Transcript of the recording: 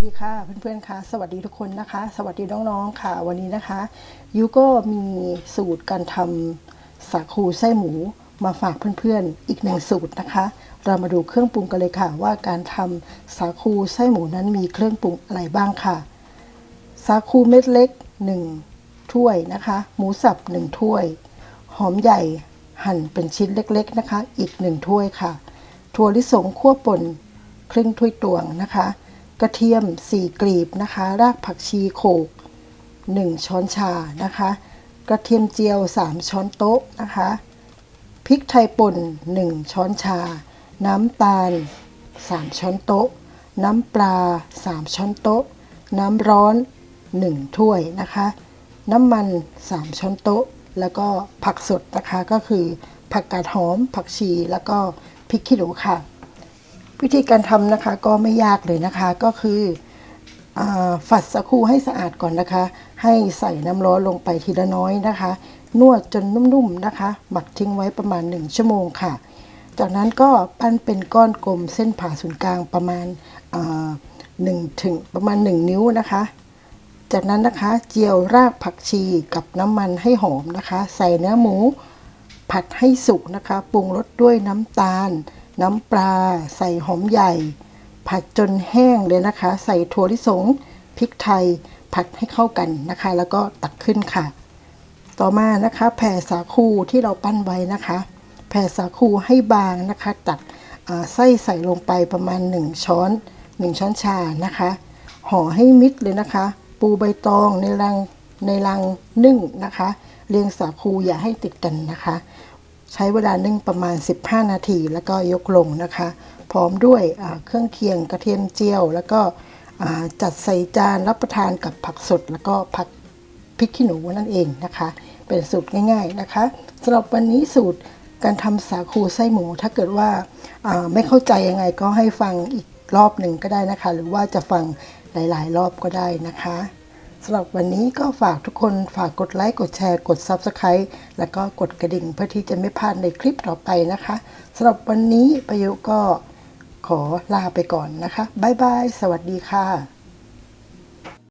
สดีค่ะเพื่อนๆค่ะ สวัสดีทุกคนนะคะ สวัสดีน้องๆค่ะ วันนี้นะคะยูก็มีสูตรการทำสาคูไส้หมูมาฝากเพื่อนๆอีกหนึ่งสูตรนะคะ เรามาดูเครื่องปรุงกันเลยค่ะ ว่าการทำสาคูไส้หมูนั้นมีเครื่องปรุงอะไรบ้างค่ะ สาคูเม็ดเล็ก 1 ถ้วยนะคะ หมูสับ 1 ถ้วย หอมใหญ่หั่นเป็นชิ้นเล็กๆนะคะ อีก 1 ถ้วยค่ะ ถั่วลิสงคั่วป่นครึ่งถ้วยตวงนะคะ กระเทียม 4 กลีบนะคะ รากผักชีโขก 1 ช้อนชานะคะ กระเทียมเจียว 3 ช้อนโต๊ะนะคะ พริกไทยป่น 1 ช้อนชา น้ำตาล 3 ช้อนโต๊ะ น้ำปลา 3 ช้อนโต๊ะ น้ำร้อน 1 ถ้วยนะคะ น้ำมัน 3 ช้อนโต๊ะ แล้วก็ผักสดนะคะก็คือผักกาดหอม ผักชีแล้วก็พริกขี้หนูค่ะ วิธีการทำนะคะก็ไม่ยากเลยนะคะก็คืออฝัดสาคูให้สะอาดก่อนนะคะ ให้ใส่น้ำร้อนลงไปทีละน้อยนะคะ นวดจนนุ่มๆนะคะ หมักทิ้งไว้ประมาณ 1 ชั่วโมงค่ะ จากนั้นก็ปั้นเป็นก้อนกลมเส้นผ่าศูนย์กลางประมาณหนึ่งถึงประมาณ 1 นิ้วนะคะ จากนั้นนะคะเจียวรากผักชีกับน้ำมันให้หอมนะคะ ใส่เนื้อหมู ผัดให้สุกนะคะ ปรุงรสด้วยน้ำตาล น้ำปลาใส่หอมใหญ่ ผัดจนแห้งเลยนะคะ ใส่ถั่วลิสงพริกไทยผัดให้เข้ากันนะคะ แล้วก็ตักขึ้นค่ะ ต่อมานะคะ แผ่สาคูที่เราปั้นไว้นะคะ แผ่สาคูให้บางนะคะ ตักไส้ใส่ลงไปประมาณ 1 ช้อน 1 ช้อนชานะคะห่อให้มิดเลยนะคะ ปูใบตองในรังในรังนึ่งนะคะ เรียงสาคูอย่าให้ติดกันนะคะ ใช้เวลานึ่งประมาณ 15 นาทีแล้วก็ยกลงนะคะ พร้อมด้วยเครื่องเคียงกระเทียมเจียว แล้วก็จัดใส่จานรับประทานกับผักสด แล้วก็ผักพริกขี้หนูนั่นเองนะคะ เป็นสูตรง่าย ๆนะคะสำหรับวันนี้สูตรการทำสาคูไส้หมู ถ้าเกิดว่าอ่าไม่เข้าใจยังไงก็ให้ฟังอีกรอบหนึ่งก็ได้นะคะ หรือว่าจะฟังหลาย ๆ รอบก็ได้นะคะ สำหรับวันนี้ก็ฝากทุกคนฝากกดไลค์ กดแชร์ กด Subscribe แล้วก็กดกระดิ่งเพื่อที่จะไม่พลาดในคลิปต่อไปนะคะสำหรับวันนี้ประยุก็ขอลาไปก่อนนะคะ บ๊ายบาย สวัสดีค่ะ